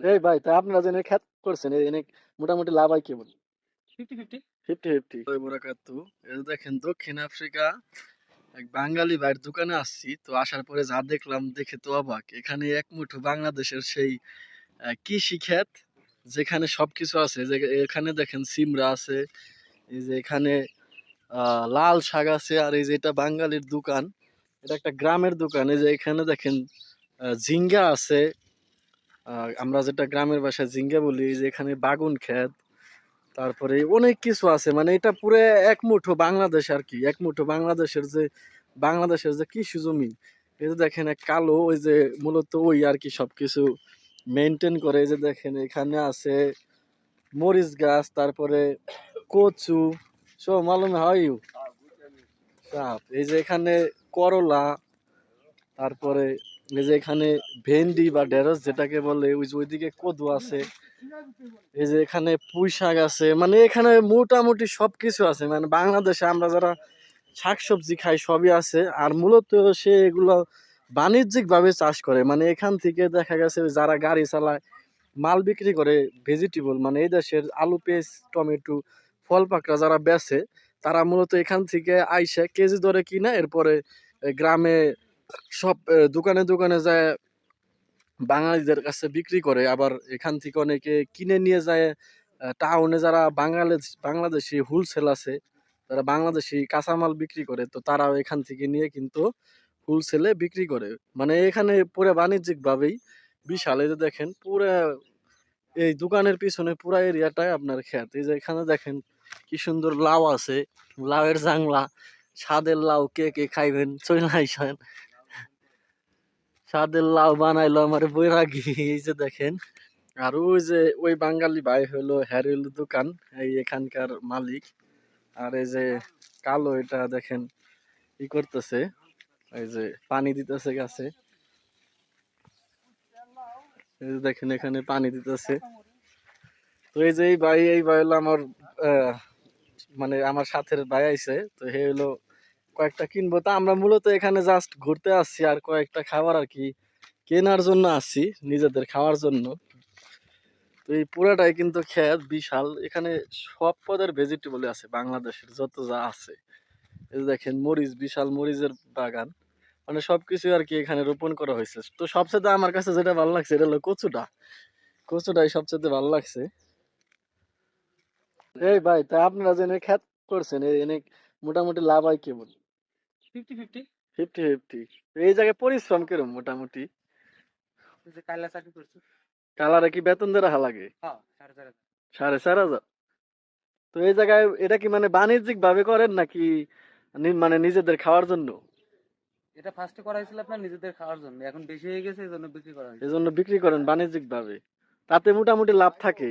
এই ভাই তা আপনারা জেনে খ্যাত করছেন এই এনে মোটামুটি লাভ হয় কেমন ফিফটি ফিফটি। Fifty fifty. বরাকাতু এই দেখেন দক্ষিণ আফ্রিকা এক বাঙালি ভাইয়ের দোকানে আসছি তো আসার পরে যা দেখলাম দেখে তো অবাক। এখানে এক মুঠো বাংলাদেশের সেই কৃষি ক্ষেত যেখানে সবকিছু আছে যে এখানে দেখেন সিমরা আছে এই যে এখানে আহ, লাল শাক আছে আর এই যে এটা বাঙালির দোকান এটা একটা গ্রামের দোকান এই যে এখানে দেখেন ঝিঙ্গা আছে আমরা যেটা গ্রামের ভাষায় জিঙ্গা বলি যে এখানে বাগুন ক্ষেত, তারপরে অনেক কিছু আছে মানে এটা পুরো এক মুঠো বাংলাদেশ আর কি, এক মুঠো বাংলাদেশের যে বাংলাদেশের যে কৃষি জমি। এই যে দেখেন এক কালো, ওই যে মূলত ওই আর কি সবকিছু মেনটেন করে, এই যে দেখেন এখানে আছে মরিচ গাছ, তারপরে কচু, সো মালুম ইউ। সাপ, এই যে এখানে করলা, তারপরে এই যে এখানে ভেন্ডি বা ঢেঁড়স যেটাকে বলে, ওই যে ওইদিকে কদু আছে, এই যে এখানে পুঁই শাক আছে মানে এখানে মোটামুটি সব কিছু আছে। মানে বাংলাদেশে আমরা যারা শাকসবজি খাই সবই আছে, আর মূলত সে এগুলো বাণিজ্যিকভাবে চাষ করে। মানে এখান থেকে দেখা গেছে যারা গাড়ি চালায়, মাল বিক্রি করে ভেজিটেবল মানে এই দেশের আলু, পেঁয়াজ, টমেটো, ফল পাকড়া যারা বেচে, তারা মূলত এখান থেকে আইসে কেজি দরে কিনে, এরপরে গ্রামে সব দোকানে দোকানে যায়, বাঙালিদের কাছে বিক্রি করে। আবার এখান থেকে অনেকে কিনে নিয়ে যায় টাউনে যারা বাংলাদেশ বাংলাদেশি হোলসেল আছে, তারা বাংলাদেশি কাঁচামাল বিক্রি করে। তো তারাও এখান থেকে নিয়ে কিন্তু হোলসেলে বিক্রি করে। মানে এখানে পুরো বাণিজ্যিকভাবেই বিশাল। এই যে দেখেন, পুরো এই দোকানের পিছনে পুরো এরিয়াটাই আপনার খেত এই যে এখানে দেখেন, কি সুন্দর লাউ আছে। লাউয়ের জাংলা, স্বাদের লাউ কে কে খাইবেন চলে স্বাদের লাউ বানাইলো আমার বৈরাগী, এই যে দেখেন। আর ওই যে, ওই বাঙালি ভাই হলো হ্যারিল দোকান, এই এখানকার মালিক। আর এই যে কালো এটা দেখেন, ই করতেছে, এই যে পানি দিতেছে গাছে। এই যে দেখেন এখানে পানি দিতেছে। তো এই যে এই ভাই এই ভাই হলো আমার মানে আমার সাথের ভাই আইছে, তো হে হলো কয়েকটা কিনবো। তা আমরা মূলত এখানে জাস্ট ঘুরতে আসছি আর কয়েকটা খাবার আর কি কেনার জন্য আসছি, নিজেদের খাওয়ার জন্য। তো এই পুরাটাই কিন্তু ক্ষেত বিশাল। এখানে সব পদের ভেজিটেবল আছে বাংলাদেশের, যত যা আছে। এই দেখেন মরিচ, বিশাল মরিচের বাগান। মানে সবকিছু আর কি এখানে রোপণ করা হয়েছে। তো সবচেয়ে আমার কাছে যেটা ভালো লাগছে, এটা হলো কচুটা। কচুটাই সবচেয়ে ভালো লাগছে। এই ভাই, তা আপনারা জেনে খ্যাত করছেন এনে মোটামুটি লাভ হয় কেমন? Fifty fifty. Fifty fifty. এই জায়গায় পরিশ্রম কিরম মোটামুটি? যে চাকরি করছি। কালারে কি বেতন দেওয়া হা লাগে? হ্যাঁ সাড়ে চার হাজার। তো এই জায়গায় এটা কি মানে বাণিজ্যিক ভাবে করেন নাকি মানে নিজেদের খাওয়ার জন্য? এটা ফার্স্টে করা হয়েছিল আপনার নিজেদের খাওয়ার জন্য। এখন বেশি হয়ে গেছে এই জন্য বিক্রি করা হয়েছে। এই জন্য বিক্রি করেন বাণিজ্যিক ভাবে তাতে মোটামুটি লাভ থাকে।